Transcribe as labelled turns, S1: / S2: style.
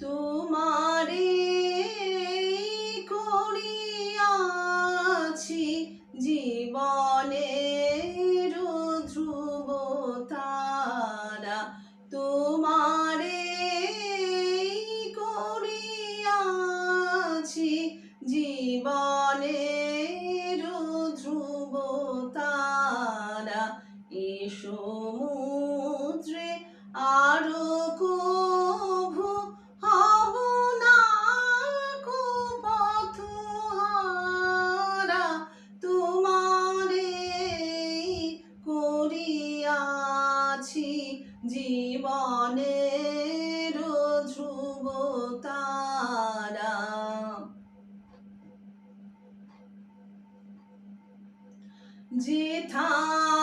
S1: তোমারে করিয়াছি জীবনের ধ্রুব তারা তোমারে করিয়াছি জীবনের ধ্রুব তারা এ সমুদ্রে আরও জীবনের ধ্রুব তারা। যেথা